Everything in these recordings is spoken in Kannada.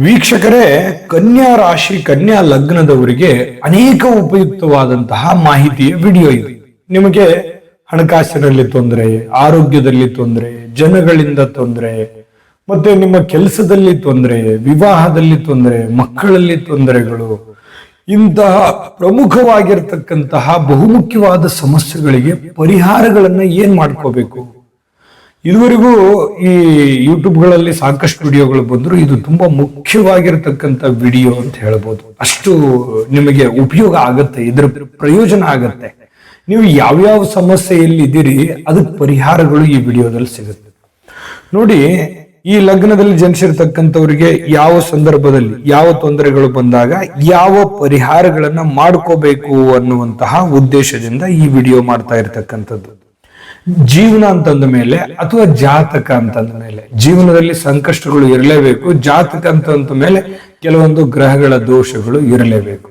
ವೀಕ್ಷಕರೇ, ಕನ್ಯಾ ರಾಶಿ, ಕನ್ಯಾ ಲಗ್ನದವರಿಗೆ ಅನೇಕ ಉಪಯುಕ್ತವಾದಂತಹ ಮಾಹಿತಿಯ ವಿಡಿಯೋ ಇದು. ನಿಮಗೆ ಹಣಕಾಸಿನಲ್ಲಿ ತೊಂದರೆ, ಆರೋಗ್ಯದಲ್ಲಿ ತೊಂದರೆ, ಜನಗಳಿಂದ ತೊಂದರೆ, ಮತ್ತೆ ನಿಮ್ಮ ಕೆಲಸದಲ್ಲಿ ತೊಂದರೆ, ವಿವಾಹದಲ್ಲಿ ತೊಂದರೆ, ಮಕ್ಕಳಲ್ಲಿ ತೊಂದರೆಗಳು, ಇಂತಹ ಪ್ರಮುಖವಾಗಿರ್ತಕ್ಕಂತಹ ಬಹುಮುಖ್ಯವಾದ ಸಮಸ್ಯೆಗಳಿಗೆ ಪರಿಹಾರಗಳನ್ನ ಏನ್ ಮಾಡ್ಕೋಬೇಕು? ಇದುವರೆಗೂ ಈ ಯೂಟ್ಯೂಬ್ಗಳಲ್ಲಿ ಸಾಕಷ್ಟು ವಿಡಿಯೋಗಳು ಬಂದ್ರು ಇದು ತುಂಬಾ ಮುಖ್ಯವಾಗಿರತಕ್ಕಂಥ ವಿಡಿಯೋ ಅಂತ ಹೇಳ್ಬೋದು. ಅಷ್ಟು ನಿಮಗೆ ಉಪಯೋಗ ಆಗತ್ತೆ, ಇದರ ಪ್ರಯೋಜನ ಆಗತ್ತೆ. ನೀವು ಯಾವ್ಯಾವ ಸಮಸ್ಯೆಯಲ್ಲಿ ಇದ್ದೀರಿ, ಅದಕ್ಕೆ ಪರಿಹಾರಗಳು ಈ ವಿಡಿಯೋದಲ್ಲಿ ಸಿಗುತ್ತೆ. ನೋಡಿ, ಈ ಲಗ್ನದಲ್ಲಿ ಜನಿಸಿರ್ತಕ್ಕಂಥವ್ರಿಗೆ ಯಾವ ಸಂದರ್ಭದಲ್ಲಿ, ಯಾವ ತೊಂದರೆಗಳು ಬಂದಾಗ ಯಾವ ಪರಿಹಾರಗಳನ್ನ ಮಾಡ್ಕೋಬೇಕು ಅನ್ನುವಂತಹ ಉದ್ದೇಶದಿಂದ ಈ ವಿಡಿಯೋ ಮಾಡ್ತಾ ಇರ್ತಕ್ಕಂಥದ್ದು. ಜೀವನ ಅಂತಂದ ಮೇಲೆ ಅಥವಾ ಜಾತಕ ಅಂತಂದ ಮೇಲೆ? ಜೀವನದಲ್ಲಿ ಸಂಕಷ್ಟಗಳು ಇರಲೇಬೇಕು, ಜಾತಕ ಅಂತಂದ ಮೇಲೆ ಕೆಲವೊಂದು ಗ್ರಹಗಳ ದೋಷಗಳು ಇರಲೇಬೇಕು.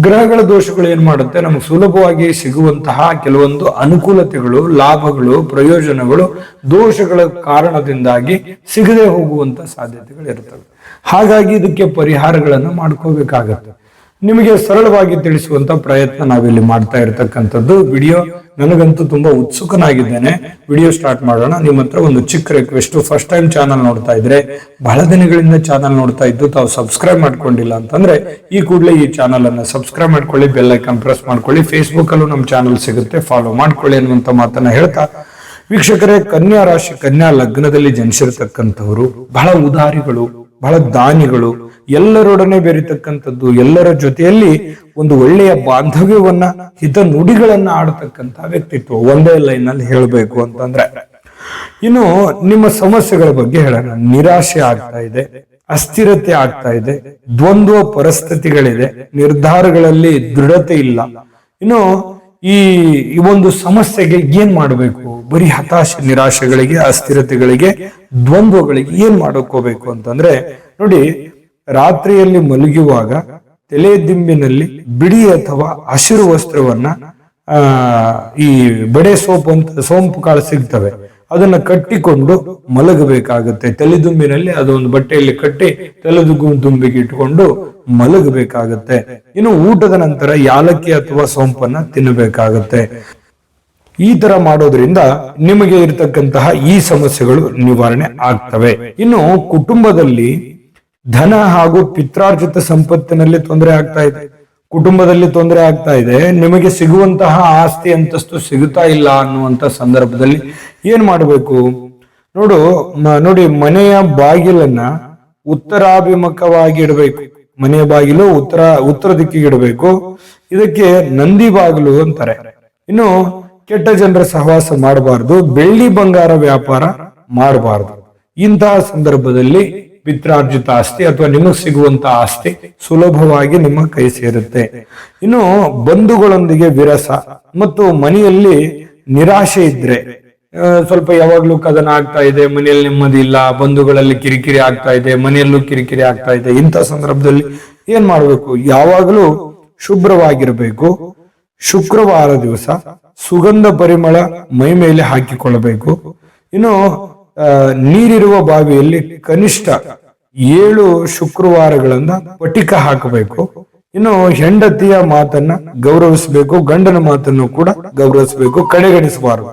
ಗ್ರಹಗಳ ದೋಷಗಳು ಏನ್ ಮಾಡುತ್ತೆ? ನಮಗೆ ಸುಲಭವಾಗಿ ಸಿಗುವಂತಹ ಕೆಲವೊಂದು ಅನುಕೂಲತೆಗಳು, ಲಾಭಗಳು, ಪ್ರಯೋಜನಗಳು, ದೋಷಗಳ ಕಾರಣದಿಂದಾಗಿ ಸಿಗದೆ ಹೋಗುವಂತ ಸಾಧ್ಯತೆಗಳು ಇರ್ತವೆ. ಹಾಗಾಗಿ ಇದಕ್ಕೆ ಪರಿಹಾರಗಳನ್ನು ಮಾಡ್ಕೋಬೇಕಾಗತ್ತೆ. ನಿಮಗೆ ಸರಳವಾಗಿ ತಿಳಿಸುವಂತ ಪ್ರಯತ್ನ ನಾವಿಲ್ಲಿ ಮಾಡ್ತಾ ಇರತಕ್ಕಂಥದ್ದು. ವಿಡಿಯೋ ನನಗಂತೂ ತುಂಬಾ ಉತ್ಸುಕನಾಗಿದ್ದೇನೆ. ವಿಡಿಯೋ ಸ್ಟಾರ್ಟ್ ಮಾಡೋಣ. ನಿಮ್ಮ ಹತ್ರ ಒಂದು ಚಿಕ್ಕ ರಿಕ್ವೆಸ್ಟ್ ಫಸ್ಟ್ ಟೈಮ್ ಚಾನಲ್ ನೋಡ್ತಾ ಇದ್ರೆ, ಬಹಳ ದಿನಗಳಿಂದ ಚಾನಲ್ ನೋಡ್ತಾ ಇದ್ದು, ತಾವು ಸಬ್ಸ್ಕ್ರೈಬ್ ಮಾಡ್ಕೊಂಡಿಲ್ಲ ಅಂತಂದ್ರೆ, ಈ ಕೂಡಲೇ ಈ ಚಾನಲ್ ಅನ್ನ ಸಬ್ಸ್ಕ್ರೈಬ್ ಮಾಡ್ಕೊಳ್ಳಿ ಬೆಲ್ ಐಕನ್ ಪ್ರೆಸ್ ಮಾಡ್ಕೊಳ್ಳಿ. ಫೇಸ್ಬುಕ್ ಅಲ್ಲೂ ನಮ್ಮ ಚಾನಲ್ ಸಿಗುತ್ತೆ. ಫಾಲೋ ಮಾಡ್ಕೊಳ್ಳಿ ಅನ್ನುವಂತ ಮಾತನ್ನ ಹೇಳ್ತಾ, ವೀಕ್ಷಕರೇ, ಕನ್ಯಾ ರಾಶಿ, ಕನ್ಯಾ ಲಗ್ನದಲ್ಲಿ ಜನಿಸಿರ್ತಕ್ಕಂಥವರು, ಬಹಳ ಉದಾರಿಗಳು. ಬಹಳ ದಾನಿಗಳು, ಎಲ್ಲರೊಡನೆ ಬೆರೀತಕ್ಕಂಥದ್ದು, ಎಲ್ಲರ ಜೊತೆಯಲ್ಲಿ ಒಂದು ಒಳ್ಳೆಯ ಬಾಂಧವ್ಯವನ್ನ, ಹಿತ ನುಡಿಗಳನ್ನ ಆಡತಕ್ಕಂತ ವ್ಯಕ್ತಿತ್ವ ಒಂದೇ ಲೈನ್ ಅಲ್ಲಿ ಹೇಳಬೇಕು ಅಂತಂದ್ರೆ, ಇನ್ನು ನಿಮ್ಮ ಸಮಸ್ಯೆಗಳ ಬಗ್ಗೆ ಹೇಳೋಣ. ನಿರಾಶೆ ಆಗ್ತಾ ಇದೆ, ಅಸ್ಥಿರತೆ ಆಗ್ತಾ ಇದೆ, ದ್ವಂದ್ವ ಪರಿಸ್ಥಿತಿಗಳಿದೆ, ನಿರ್ಧಾರಗಳಲ್ಲಿ ದೃಢತೆ ಇಲ್ಲ. ಇನ್ನು ಈ ಒಂದು ಸಮಸ್ಯೆಗೆ ಏನ್ ಮಾಡಬೇಕು? ಬರೀ ಹತಾಶೆ, ನಿರಾಶೆಗಳಿಗೆ, ಅಸ್ಥಿರತೆಗಳಿಗೆ, ದ್ವಂದ್ವಗಳಿಗೆ ಏನ್ ಮಾಡ್ಕೋಬೇಕು ಅಂತಂದ್ರೆ, ನೋಡಿ, ರಾತ್ರಿಯಲ್ಲಿ ಮಲಗುವಾಗ ತಲೆ ದಿಂಬಿನಲ್ಲಿ ಬಿಡಿ ಅಥವಾ ಹಸಿರು ವಸ್ತ್ರವನ್ನ, ಆ, ಈ ಬಡೆ ಸೋಪು ಅಂತ ಸೋಂಪು ಕಾಳು ಸಿಗ್ತವೆ. ಅದನ್ನ ಕಟ್ಟಿಕೊಂಡು ಮಲಗಬೇಕಾಗುತ್ತೆ. ತಲೆದುಂಬಿನಲ್ಲಿ ಅದೊಂದು ಬಟ್ಟೆಯಲ್ಲಿ ಕಟ್ಟಿ ತಲೆದುಗು ದುಂಬಿಗೆ ಇಟ್ಟುಕೊಂಡು ಮಲಗಬೇಕಾಗತ್ತೆ. ಇನ್ನು ಊಟದ ನಂತರ ಯಾಲಕ್ಕಿ ಅಥವಾ ಸೋಂಪನ್ನ ತಿನ್ನಬೇಕಾಗತ್ತೆ. ಈ ತರ ಮಾಡೋದ್ರಿಂದ ನಿಮಗೆ ಇರತಕ್ಕಂತಹ ಈ ಸಮಸ್ಯೆಗಳು ನಿವಾರಣೆ ಆಗ್ತವೆ. ಇನ್ನು ಕುಟುಂಬದಲ್ಲಿ ಧನ ಹಾಗೂ ಪಿತ್ರಾರ್ಜಿತ ಸಂಪತ್ತಿನಲ್ಲಿ ತೊಂದರೆ ಆಗ್ತಾ ಇದೆ. ಕುಟುಂಬದಲ್ಲಿ ತೊಂದರೆ ಆಗ್ತಾ ಇದೆ. ನಿಮಗೆ ಸಿಗುವಂತಹ ಆಸ್ತಿ ಅಂತಸ್ತು ಸಿಗುತ್ತಾ ಇಲ್ಲ ಅನ್ನುವಂತ ಸಂದರ್ಭದಲ್ಲಿ ಏನ್ ಮಾಡಬೇಕು? ನೋಡು ನೋಡಿ, ಮನೆಯ ಬಾಗಿಲನ್ನ ಉತ್ತರಾಭಿಮುಖವಾಗಿ ಇಡಬೇಕು. ಮನೆಯ ಬಾಗಿಲು ಉತ್ತರ ಉತ್ತರ ದಿಕ್ಕಿಗೆ ಇಡಬೇಕು. ಇದಕ್ಕೆ ನಂದಿ ಬಾಗಿಲು ಅಂತಾರೆ. ಇನ್ನು ಕೆಟ್ಟ ಜನರ ಸಹವಾಸ ಮಾಡಬಾರದು, ಬೆಳ್ಳಿ ಬಂಗಾರ ವ್ಯಾಪಾರ ಮಾಡಬಾರದು. ಇಂತಹ ಸಂದರ್ಭದಲ್ಲಿ ಪಿತ್ರಾರ್ಜಿತ ಆಸ್ತಿ ಅಥವಾ ನಿಮಗೆ ಸಿಗುವಂತ ಆಸ್ತಿ ಸುಲಭವಾಗಿ ನಿಮ್ಮ ಕೈ ಸೇರುತ್ತೆ. ಇನ್ನು ಬಂಧುಗಳೊಂದಿಗೆ ವಿರಸ ಮತ್ತು ಮನೆಯಲ್ಲಿ ನಿರಾಶೆ ಇದ್ರೆ ಸ್ವಲ್ಪ ಯಾವಾಗ್ಲೂ ಕದನ ಆಗ್ತಾ ಇದೆ, ಮನೆಯಲ್ಲಿ ನೆಮ್ಮದಿ ಇಲ್ಲ, ಬಂಧುಗಳಲ್ಲಿ ಕಿರಿಕಿರಿ ಆಗ್ತಾ ಇದೆ, ಮನೆಯಲ್ಲೂ ಕಿರಿಕಿರಿ ಆಗ್ತಾ ಇದೆ, ಇಂಥ ಸಂದರ್ಭದಲ್ಲಿ ಏನ್ ಮಾಡ್ಬೇಕು? ಯಾವಾಗಲೂ ಶುಭ್ರವಾಗಿರಬೇಕು, ಶುಕ್ರವಾರ ದಿವಸ ಸುಗಂಧ ಪರಿಮಳ ಮೈ ಮೇಲೆ ಹಾಕಿಕೊಳ್ಳಬೇಕು. ಇನ್ನು ನೀರಿರುವ ಬಾವಿಯಲ್ಲಿ ಕನಿಷ್ಠ ಏಳು ಶುಕ್ರವಾರಗಳನ್ನ ಪಟಿಕ ಹಾಕಬೇಕು. ಇನ್ನು ಹೆಂಡತಿಯ ಮಾತನ್ನ ಗೌರವಿಸಬೇಕು, ಗಂಡನ ಮಾತನ್ನು ಕೂಡ ಗೌರವಿಸಬೇಕು, ಕಡೆಗಣಿಸಬಾರದು.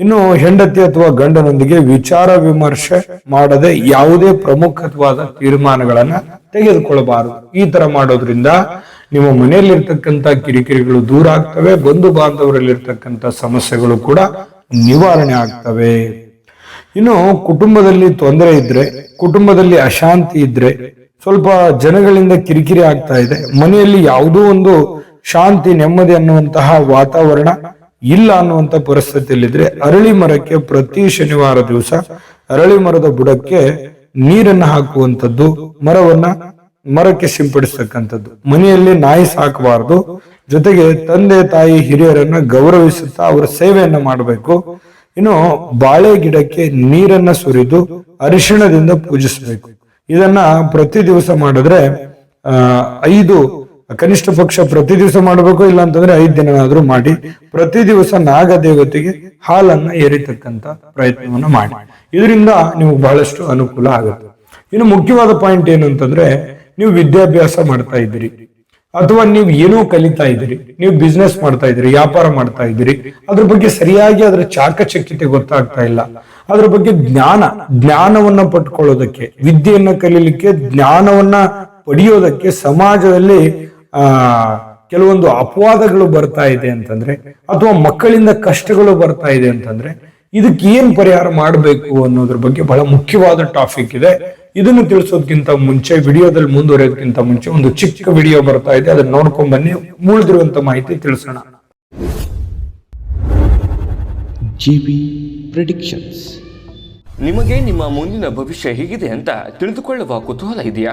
ಇನ್ನು ಹೆಂಡತಿ ಅಥವಾ ಗಂಡನೊಂದಿಗೆ ವಿಚಾರ ವಿಮರ್ಶೆ ಮಾಡದೆ ಯಾವುದೇ ಪ್ರಮುಖವಾದ ತೀರ್ಮಾನಗಳನ್ನ ತೆಗೆದುಕೊಳ್ಳಬಾರದು. ಈ ತರ ಮಾಡೋದ್ರಿಂದ ನಿಮ್ಮ ಮನೆಯಲ್ಲಿರ್ತಕ್ಕಂಥ ಕಿರಿಕಿರಿಗಳು ದೂರ ಆಗ್ತವೆ, ಬಂಧು ಬಾಂಧವರಲ್ಲಿರ್ತಕ್ಕಂಥ ಸಮಸ್ಯೆಗಳು ಕೂಡ ನಿವಾರಣೆ ಆಗ್ತವೆ. ಇನ್ನು ಕುಟುಂಬದಲ್ಲಿ ತೊಂದರೆ ಇದ್ರೆ, ಕುಟುಂಬದಲ್ಲಿ ಅಶಾಂತಿ ಇದ್ರೆ, ಸ್ವಲ್ಪ ಜನಗಳಿಂದ ಕಿರಿಕಿರಿ ಆಗ್ತಾ ಇದೆ. ಮನೆಯಲ್ಲಿ ಯಾವುದೋ ಒಂದು ಶಾಂತಿ, ನೆಮ್ಮದಿ ಅನ್ನುವಂತಹ ವಾತಾವರಣ ಇಲ್ಲ ಅನ್ನುವಂತ ಪರಿಸ್ಥಿತಿಯಲ್ಲಿದ್ರೆ ಅರಳಿ ಮರಕ್ಕೆ ಪ್ರತಿ ಶನಿವಾರ ದಿವಸ ಅರಳಿ ಮರದ ಬುಡಕ್ಕೆ ನೀರನ್ನ ಹಾಕುವಂತದ್ದು ಮರವನ್ನ ಮರಕ್ಕೆ ಸಿಂಪಡಿಸತಕ್ಕಂಥದ್ದು. ಮನೆಯಲ್ಲಿ ನಾಯಿ ಸಾಕಬಾರದು. ಜೊತೆಗೆ ತಂದೆ, ತಾಯಿ, ಹಿರಿಯರನ್ನ ಗೌರವಿಸುತ್ತಾ ಅವರ ಸೇವೆಯನ್ನ ಮಾಡಬೇಕು. ಇನ್ನು ಬಾಳೆ ಗಿಡಕ್ಕೆ ನೀರನ್ನ ಸುರಿದು ಅರಿಶಿಣದಿಂದ ಪೂಜಿಸಬೇಕು. ಇದನ್ನ ಪ್ರತಿ ದಿವಸ ಮಾಡಿದ್ರೆ ಐದು ಕನಿಷ್ಠ ಪಕ್ಷ ಪ್ರತಿ ದಿವಸ ಮಾಡಬೇಕು ಇಲ್ಲ ಅಂತಂದ್ರೆ ಐದ್ ದಿನನಾದ್ರೂ ಮಾಡಿ, ಪ್ರತಿ ದಿವಸ ನಾಗ ದೇವತೆಗೆ ಹಾಲನ್ನ ಏರಿತಕ್ಕಂತ ಪ್ರಯತ್ನವನ್ನ ಮಾಡಿ. ಇದರಿಂದ ನಿಮಗೆ ಬಹಳಷ್ಟು ಅನುಕೂಲ ಆಗುತ್ತೆ. ಇನ್ನು ಮುಖ್ಯವಾದ ಪಾಯಿಂಟ್ ಏನು ಅಂತಂದ್ರೆ, ನೀವು ವಿದ್ಯಾಭ್ಯಾಸ ಮಾಡ್ತಾ ಇದ್ದೀರಿ. ಅಥವಾ ನೀವು ಏನೋ ಕಲಿತಾ ಇದ್ದೀರಿ, ನೀವು ಬಿಸ್ನೆಸ್ ಮಾಡ್ತಾ ಇದ್ದೀರಿ, ವ್ಯಾಪಾರ ಮಾಡ್ತಾ ಇದ್ದೀರಿ, ಅದ್ರ ಬಗ್ಗೆ ಸರಿಯಾಗಿ ಅದರ ಚಾಕಚಕ್ಯತೆ ಗೊತ್ತಾಗ್ತಾ ಇಲ್ಲ. ಅದ್ರ ಬಗ್ಗೆ ಜ್ಞಾನ, ಜ್ಞಾನವನ್ನ ಪಟ್ಕೊಳ್ಳೋದಕ್ಕೆ ವಿದ್ಯೆಯನ್ನ ಕಲೀಲಿಕ್ಕೆ, ಜ್ಞಾನವನ್ನ ಪಡೆಯೋದಕ್ಕೆ ಸಮಾಜದಲ್ಲಿ, ಆ, ಕೆಲವೊಂದು ಅಪವಾದಗಳು ಬರ್ತಾ ಇದೆ ಅಂತಂದ್ರೆ, ಅಥವಾ ಮಕ್ಕಳಿಂದ ಕಷ್ಟಗಳು ಬರ್ತಾ ಇದೆ ಅಂತಂದ್ರೆ ಇದಕ್ಕೆ ಏನ್ ಪರಿಹಾರ ಮಾಡಬೇಕು ಅನ್ನೋದ್ರ ಬಗ್ಗೆ ಬಹಳ ಮುಖ್ಯವಾದ ಟಾಪಿಕ್ ಇದೆ. ಇದನ್ನು ತಿಳಿಸೋದಕ್ಕಿಂತ ಮುಂಚೆ ವಿಡಿಯೋದಲ್ಲಿ ಮುಂದುವರಿಯೋದಕ್ಕಿಂತ ಮುಂಚೆ ಒಂದು ಚಿಕ್ಕ ವಿಡಿಯೋ ಬರ್ತಾ ಇದೆ. ಅದನ್ನ ನೋಡ್ಕೊಂಡ್ ಬನ್ನಿ. ಉಳಿದಿರುವಂತ ಮಾಹಿತಿ ತಿಳಿಸೋಣ. ಜಿ ಪ್ರಿಡಿಕ್ಷನ್ಸ್ ನಿಮಗೆ ನಿಮ್ಮ ಮುಂದಿನ ಭವಿಷ್ಯ ಹೇಗಿದೆ ಅಂತ ತಿಳಿದುಕೊಳ್ಳುವ ಕುತೂಹಲ ಇದೆಯಾ?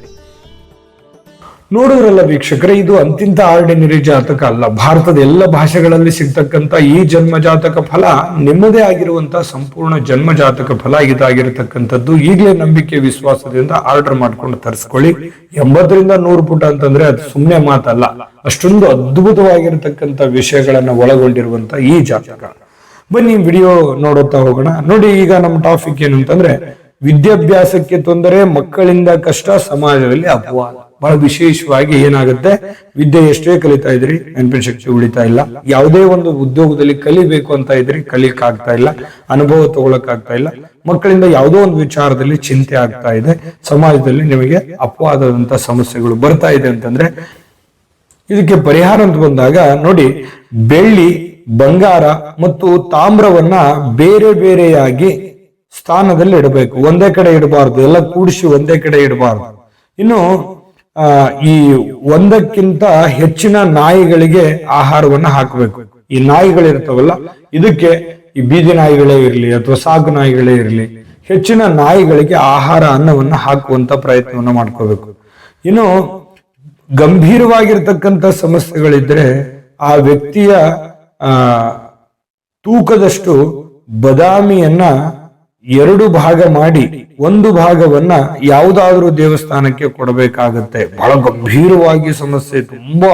ನೋಡಿದ್ರಲ್ಲ ವೀಕ್ಷಕರೇ, ಇದು ಅಂತಿಂತ ಆರ್ಡಿನರಿ ಜಾತಕ ಅಲ್ಲ. ಭಾರತದ ಎಲ್ಲ ಭಾಷೆಗಳಲ್ಲಿ ಸಿಗ್ತಕ್ಕಂಥ ಈ ಜನ್ಮ ಜಾತಕ ಫಲ ನಿಮ್ಮದೇ ಆಗಿರುವಂತಹ ಸಂಪೂರ್ಣ ಜನ್ಮ ಜಾತಕ ಫಲ ಇದಾಗಿರತಕ್ಕಂಥದ್ದು. ಈಗಲೇ ನಂಬಿಕೆ, ವಿಶ್ವಾಸದಿಂದ ಆರ್ಡರ್ ಮಾಡ್ಕೊಂಡು ತರಿಸ್ಕೊಳ್ಳಿ. ಎಂಬತ್ತರಿಂದ ನೂರು ಪುಟ ಅಂತಂದ್ರೆ ಅದು ಸುಮ್ಮನೆ ಮಾತಲ್ಲ. ಅಷ್ಟೊಂದು ಅದ್ಭುತವಾಗಿರತಕ್ಕಂಥ ವಿಷಯಗಳನ್ನ ಒಳಗೊಂಡಿರುವಂತ ಈ ಜಾತಕ. ಬನ್ನಿ ವಿಡಿಯೋ ನೋಡುತ್ತಾ ಹೋಗೋಣ. ನೋಡಿ, ಈಗ ನಮ್ಮ ಟಾಪಿಕ್ ಏನು ಅಂತಂದ್ರೆ ವಿದ್ಯಾಭ್ಯಾಸಕ್ಕೆ ತೊಂದರೆ, ಮಕ್ಕಳಿಂದ ಕಷ್ಟ, ಸಮಾಜದಲ್ಲಿ ಅಪವಾದ. ಬಹಳ ವಿಶೇಷವಾಗಿ ಏನಾಗುತ್ತೆ? ವಿದ್ಯೆ ಎಷ್ಟೇ ಕಲಿತಾ ಇದ್ರಿ, ನೆನಪಿನ ಶಕ್ತಿ ಉಳಿತಾ ಇಲ್ಲ. ಯಾವುದೇ ಒಂದು ಉದ್ಯೋಗದಲ್ಲಿ ಕಲಿಬೇಕು ಅಂತ ಇದ್ರಿ ಕಲಿಕ್ ಆಗ್ತಾ ಇಲ್ಲ, ಅನುಭವ ತಗೊಳಕ್ ಆಗ್ತಾ ಇಲ್ಲ. ಮಕ್ಕಳಿಂದ ಯಾವುದೋ ಒಂದು ವಿಚಾರದಲ್ಲಿ ಚಿಂತೆ ಆಗ್ತಾ ಇದೆ. ಸಮಾಜದಲ್ಲಿ ನಿಮಗೆ ಅಪವಾದದಂತ ಸಮಸ್ಯೆಗಳು ಬರ್ತಾ ಇದೆ ಅಂತಂದ್ರೆ, ಇದಕ್ಕೆ ಪರಿಹಾರ ಅಂತ ಬಂದಾಗ, ನೋಡಿ, ಬೆಳ್ಳಿ, ಬಂಗಾರ ಮತ್ತು ತಾಮ್ರವನ್ನ ಬೇರೆ ಬೇರೆಯಾಗಿ ಸ್ಥಾನದಲ್ಲಿ ಇಡಬೇಕು. ಒಂದೇ ಕಡೆ ಇಡಬಾರ್ದು, ಎಲ್ಲ ಕೂಡಿಸಿ ಒಂದೇ ಕಡೆ ಇಡಬಾರ್ದು. ಇನ್ನು ಈ ಒಂದಕ್ಕಿಂತ ಹೆಚ್ಚಿನ ನಾಯಿಗಳಿಗೆ ಆಹಾರವನ್ನ ಹಾಕಬೇಕು. ಈ ನಾಯಿಗಳಿರ್ತಾವಲ್ಲ ಇದಕ್ಕೆ ಈ ಬೀದಿ ನಾಯಿಗಳೇ ಇರಲಿ ಅಥವಾ ಸಾಕು ನಾಯಿಗಳೇ ಇರಲಿ, ಹೆಚ್ಚಿನ ನಾಯಿಗಳಿಗೆ ಆಹಾರ ಅನ್ನವನ್ನ ಹಾಕುವಂತ ಪ್ರಯತ್ನವನ್ನ ಮಾಡ್ಕೋಬೇಕು. ಇನ್ನು ಗಂಭೀರವಾಗಿರ್ತಕ್ಕಂಥ ಸಮಸ್ಯೆಗಳಿದ್ರೆ ಆ ವ್ಯಕ್ತಿಯ, ಆ, ತೂಕದಷ್ಟು ಬದಾಮಿಯನ್ನ ಎರಡು ಭಾಗ ಮಾಡಿ ಒಂದು ಭಾಗವನ್ನ ಯಾವುದಾದ್ರೂ ದೇವಸ್ಥಾನಕ್ಕೆ ಕೊಡಬೇಕಾಗತ್ತೆ. ಬಹಳ ಗಂಭೀರವಾಗಿ ಸಮಸ್ಯೆ ತುಂಬಾ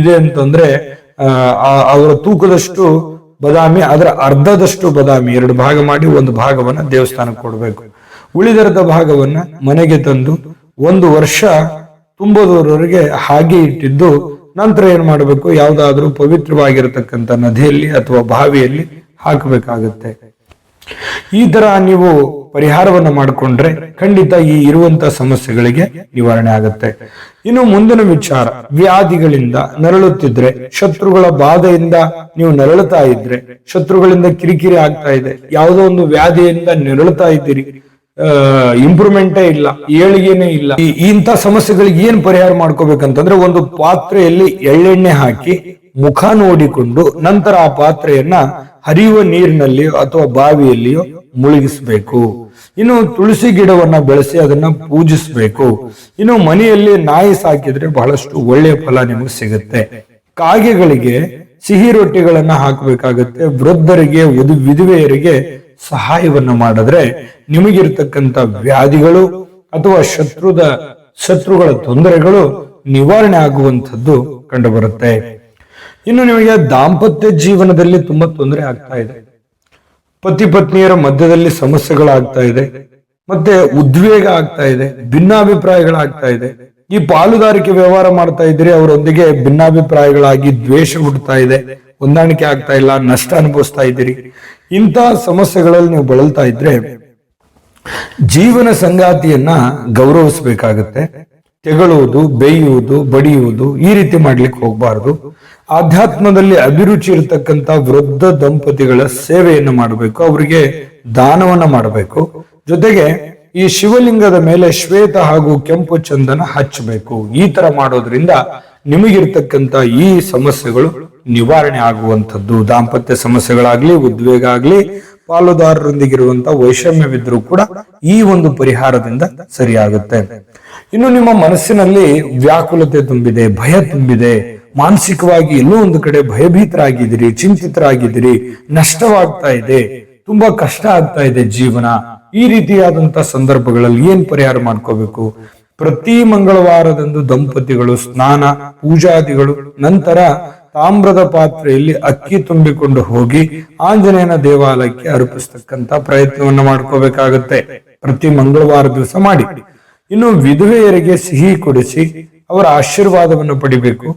ಇದೆ ಅಂತಂದ್ರೆ ಅವರ ತೂಕದಷ್ಟು ಬದಾಮಿ, ಅದರ ಅರ್ಧದಷ್ಟು ಬದಾಮಿ, ಎರಡು ಭಾಗ ಮಾಡಿ ಒಂದು ಭಾಗವನ್ನ ದೇವಸ್ಥಾನಕ್ಕೆ ಕೊಡಬೇಕು. ಉಳಿದರದ ಭಾಗವನ್ನ ಮನೆಗೆ ತಂದು ಒಂದು ವರ್ಷ ತುಂಬೋದವರವರೆಗೆ ಹಾಗೆ ಇಟ್ಟಿದ್ದು, ನಂತರ ಏನ್ ಮಾಡಬೇಕು? ಯಾವ್ದಾದ್ರು ಪವಿತ್ರವಾಗಿರತಕ್ಕಂತ ನದಿಯಲ್ಲಿ ಅಥವಾ ಬಾವಿಯಲ್ಲಿ ಹಾಕಬೇಕಾಗತ್ತೆ. ಈ ತರ ನೀವು ಪರಿಹಾರವನ್ನ ಮಾಡಿಕೊಂಡ್ರೆ ಖಂಡಿತ ಈ ಇರುವಂತ ಸಮಸ್ಯೆಗಳಿಗೆ ನಿವಾರಣೆ ಆಗುತ್ತೆ. ಇನ್ನು ಮುಂದಿನ ವಿಚಾರ, ವ್ಯಾಧಿಗಳಿಂದ ನರಳುತ್ತಿದ್ರೆ, ಶತ್ರುಗಳ ಬಾಧೆಯಿಂದ ನೀವು ನರಳುತ್ತಾ ಇದ್ರೆ, ಶತ್ರುಗಳಿಂದ ಕಿರಿಕಿರಿ ಆಗ್ತಾ ಇದೆ, ಯಾವುದೋ ಒಂದು ವ್ಯಾಧಿಯಿಂದ ನರಳುತ್ತಾ ಇದ್ದೀರಿ ಇಂಪ್ರೂವ್ಮೆಂಟೇ ಇಲ್ಲ, ಏಳಿಗೆನೇ ಇಲ್ಲ. ಇಂಥ ಸಮಸ್ಯೆಗಳಿಗೆ ಏನ್ ಪರಿಹಾರ ಮಾಡ್ಕೋಬೇಕಂತಂದ್ರೆ ಒಂದು ಪಾತ್ರೆಯಲ್ಲಿ ಎಳ್ಳೆಣ್ಣೆ ಹಾಕಿ ಮುಖ ನೋಡಿಕೊಂಡು ನಂತರ ಆ ಪಾತ್ರೆಯನ್ನ ಹರಿಯುವ ನೀರಿನಲ್ಲಿಯೋ ಅಥವಾ ಬಾವಿಯಲ್ಲಿಯೋ ಮುಳುಗಿಸಬೇಕು. ಇನ್ನು ತುಳಸಿ ಗಿಡವನ್ನ ಬೆಳೆಸಿ ಅದನ್ನ ಪೂಜಿಸಬೇಕು. ಇನ್ನು ಮನೆಯಲ್ಲಿ ನಾಯಿ ಸಾಕಿದ್ರೆ ಬಹಳಷ್ಟು ಒಳ್ಳೆಯ ಫಲ ನಿಮಗೆ ಸಿಗುತ್ತೆ. ಕಾಗೆಗಳಿಗೆ ಸಿಹಿ ರೊಟ್ಟಿಗಳನ್ನ ಹಾಕಬೇಕಾಗುತ್ತೆ. ವೃದ್ಧರಿಗೆ, ವಧು, ವಿಧವೆಯರಿಗೆ ಸಹಾಯವನ್ನ ಮಾಡಿದ್ರೆ ನಿಮಗಿರ್ತಕ್ಕಂಥ ವ್ಯಾಧಿಗಳು ಅಥವಾ ಶತ್ರುದ, ಶತ್ರುಗಳ ತೊಂದರೆಗಳು ನಿವಾರಣೆ ಆಗುವಂಥದ್ದು ಕಂಡುಬರುತ್ತೆ. ಇನ್ನು ನಿಮಗೆ ದಾಂಪತ್ಯ ಜೀವನದಲ್ಲಿ ತುಂಬಾ ತೊಂದರೆ ಆಗ್ತಾ ಇದೆ. ಪತಿ ಪತ್ನಿಯರ ಮಧ್ಯದಲ್ಲಿ ಸಮಸ್ಯೆಗಳಾಗ್ತಾ ಇದೆ. ಮತ್ತೆ ಉದ್ವೇಗ ಆಗ್ತಾ ಇದೆ, ಭಿನ್ನಾಭಿಪ್ರಾಯಗಳಾಗ್ತಾ ಇದೆ. ಈ ಪಾಲುದಾರಿಕೆ ವ್ಯವಹಾರ ಮಾಡ್ತಾ ಇದ್ರೆ ಅವರೊಂದಿಗೆ ಭಿನ್ನಾಭಿಪ್ರಾಯಗಳಾಗಿ ದ್ವೇಷ ಹುಡ್ತಾ ಇದೆ, ಹೊಂದಾಣಿಕೆ ಆಗ್ತಾ ಇಲ್ಲ, ನಷ್ಟ ಅನುಭವಿಸ್ತಾ ಇದ್ದೀರಿ. ಇಂತಹ ಸಮಸ್ಯೆಗಳಲ್ಲಿ ನೀವು ಬಳಲ್ತಾ ಇದ್ರೆ ಜೀವನ ಸಂಗಾತಿಯನ್ನ ಗೌರವಿಸಬೇಕಾಗತ್ತೆ. ತೆಗಳುವುದು, ಬೇಯುವುದು, ಬಡಿಯುವುದು ಈ ರೀತಿ ಮಾಡ್ಲಿಕ್ಕೆ ಹೋಗಬಾರದು. ಆಧ್ಯಾತ್ಮದಲ್ಲಿ ಅಭಿರುಚಿ ಇರತಕ್ಕಂತ ವೃದ್ಧ ದಂಪತಿಗಳ ಸೇವೆಯನ್ನು ಮಾಡಬೇಕು, ಅವರಿಗೆ ದಾನವನ್ನ ಮಾಡಬೇಕು. ಜೊತೆಗೆ ಈ ಶಿವಲಿಂಗದ ಮೇಲೆ ಶ್ವೇತ ಹಾಗೂ ಕೆಂಪು ಚಂದನ ಹಚ್ಚಬೇಕು. ಈ ತರ ಮಾಡೋದ್ರಿಂದ ನಿಮಗಿರ್ತಕ್ಕಂತ ಈ ಸಮಸ್ಯೆಗಳು ನಿವಾರಣೆ ಆಗುವಂಥದ್ದು. ದಾಂಪತ್ಯ ಸಮಸ್ಯೆಗಳಾಗ್ಲಿ, ಉದ್ವೇಗ ಆಗ್ಲಿ ಪಾಲುದಾರರೊಂದಿಗಿರುವಂತಹ ವೈಷಮ್ಯವಿದ್ರೂ ಕೂಡ ಈ ಒಂದು ಪರಿಹಾರದಿಂದ ಸರಿಯಾಗುತ್ತೆ. ಇನ್ನು ನಿಮ್ಮ ಮನಸ್ಸಿನಲ್ಲಿ ವ್ಯಾಕುಲತೆ ತುಂಬಿದೆ, ಭಯ ತುಂಬಿದೆ, ಮಾನಸಿಕವಾಗಿ ಎಲ್ಲೋ ಒಂದು ಕಡೆ ಭಯಭೀತರಾಗಿದ್ದೀರಿ, ಚಿಂತಿತರಾಗಿದ್ದೀರಿ, ನಷ್ಟವಾಗ್ತಾ ಇದೆ, ತುಂಬಾ ಕಷ್ಟ ಆಗ್ತಾ ಇದೆ ಜೀವನ. ಈ ರೀತಿಯಾದಂತ ಸಂದರ್ಭಗಳಲ್ಲಿ ಏನ್ ಪರಿಹಾರ ಮಾಡ್ಕೋಬೇಕು? ಪ್ರತಿ ಮಂಗಳವಾರದಂದು ದಂಪತಿಗಳು, ಸ್ನಾನ, ಪೂಜಾದಿಗಳು, ನಂತರ ತಾಮ್ರದ ಪಾತ್ರೆಯಲ್ಲಿ ಅಕ್ಕಿ ತುಂಬಿಕೊಂಡು ಹೋಗಿ ಆಂಜನೇಯನ ದೇವಾಲಯಕ್ಕೆ ಅರ್ಪಿಸ್ತಕ್ಕಂತ ಪ್ರಯತ್ನವನ್ನ ಮಾಡ್ಕೋಬೇಕಾಗತ್ತೆ. ಪ್ರತಿ ಮಂಗಳವಾರ ದಿವಸ ಮಾಡಿ. ಇನ್ನು ವಿಧವೆಯರಿಗೆ ಸಿಹಿ ಕೊಡಿಸಿ ಅವರ ಆಶೀರ್ವಾದವನ್ನು ಪಡಿಬೇಕು.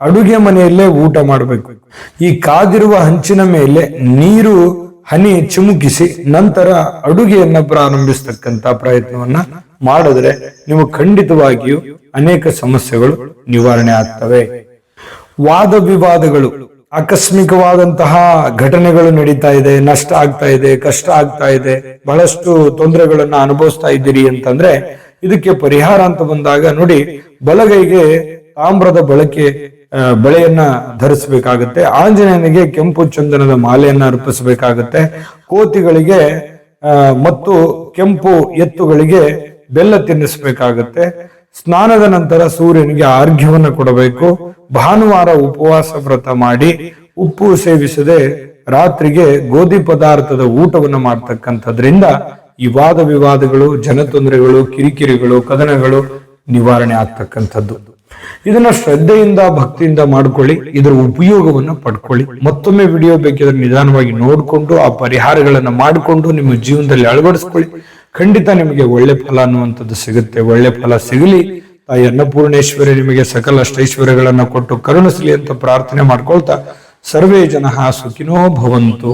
ಅಡುಗೆ ಮನೆಯಲ್ಲೇ ಊಟ ಮಾಡಬೇಕು. ಈ ಕಾದಿರುವ ಹಂಚಿನ ಮೇಲೆ ನೀರು, ಹನಿ ಚಿಮುಕಿಸಿ ನಂತರ ಅಡುಗೆಯನ್ನ ಪ್ರಾರಂಭಿಸತಕ್ಕಂತ ಪ್ರಯತ್ನವನ್ನ ಮಾಡಿದ್ರೆ ನೀವು ಖಂಡಿತವಾಗಿಯೂ ಅನೇಕ ಸಮಸ್ಯೆಗಳು ನಿವಾರಣೆ ಆಗ್ತವೆ. ವಾದ ವಿವಾದಗಳು, ಆಕಸ್ಮಿಕವಾದಂತಹ ಘಟನೆಗಳು ನಡೀತಾ ಇದೆ, ನಷ್ಟ ಆಗ್ತಾ ಇದೆ, ಕಷ್ಟ ಆಗ್ತಾ ಇದೆ, ಬಹಳಷ್ಟು ತೊಂದರೆಗಳನ್ನ ಅನುಭವಿಸ್ತಾ ಇದ್ದೀರಿ ಅಂತಂದ್ರೆ ಇದಕ್ಕೆ ಪರಿಹಾರ ಅಂತ ಬಂದಾಗ ನೋಡಿ ಬಲಗೈಗೆ ತಾಮ್ರದ ಬಳಕೆ ಬಳೆಯನ್ನ ಧರಿಸಬೇಕಾಗತ್ತೆ. ಆಂಜನೇಯನಿಗೆ ಕೆಂಪು ಚಂದನದ ಮಾಲೆಯನ್ನ ಅರ್ಪಿಸಬೇಕಾಗತ್ತೆ. ಕೋತಿಗಳಿಗೆ ಮತ್ತು ಕೆಂಪು ಎತ್ತುಗಳಿಗೆ ಬೆಲ್ಲ ತಿನ್ನಿಸಬೇಕಾಗತ್ತೆ. ಸ್ನಾನದ ನಂತರ ಸೂರ್ಯನಿಗೆ ಆರ್ಘ್ಯವನ್ನು ಕೊಡಬೇಕು. ಭಾನುವಾರ ಉಪವಾಸ ವ್ರತ ಮಾಡಿ, ಉಪ್ಪು ಸೇವಿಸದೆ ರಾತ್ರಿಗೆ ಗೋಧಿ ಪದಾರ್ಥದ ಊಟವನ್ನು ಮಾಡ್ತಕ್ಕಂಥದ್ರಿಂದ ಈ ವಾದ ವಿವಾದಗಳು, ಜನತೊಂದರೆಗಳು, ಕಿರಿಕಿರಿಗಳು, ಕದನಗಳು ನಿವಾರಣೆ ಆಗ್ತಕ್ಕಂಥದ್ದು. ಇದನ್ನ ಶ್ರದ್ಧೆಯಿಂದ, ಭಕ್ತಿಯಿಂದ ಮಾಡ್ಕೊಳ್ಳಿ, ಇದರ ಉಪಯೋಗವನ್ನ ಪಡ್ಕೊಳ್ಳಿ. ಮತ್ತೊಮ್ಮೆ ವಿಡಿಯೋ ಬೇಕಿದ್ರೆ ನಿಧಾನವಾಗಿ ನೋಡ್ಕೊಂಡು, ಆ ಪರಿಹಾರಗಳನ್ನ ಮಾಡಿಕೊಂಡು ನಿಮ್ಮ ಜೀವನದಲ್ಲಿ ಅಳವಡಿಸ್ಕೊಳ್ಳಿ. ಖಂಡಿತ ನಿಮಗೆ ಒಳ್ಳೆ ಫಲ ಅನ್ನುವಂಥದ್ದು ಸಿಗುತ್ತೆ. ಒಳ್ಳೆ ಫಲ ಸಿಗಲಿ. ತಾಯಿ ಅನ್ನಪೂರ್ಣೇಶ್ವರಿ ನಿಮಗೆ ಸಕಲ ಅಷ್ಟೈಶ್ವರ್ಯಗಳನ್ನ ಕೊಟ್ಟು ಕರುಣಿಸಲಿ ಅಂತ ಪ್ರಾರ್ಥನೆ ಮಾಡ್ಕೊಳ್ತಾ ಸರ್ವೇ ಜನ ಸುಖಿನೋ ಭವಂತು.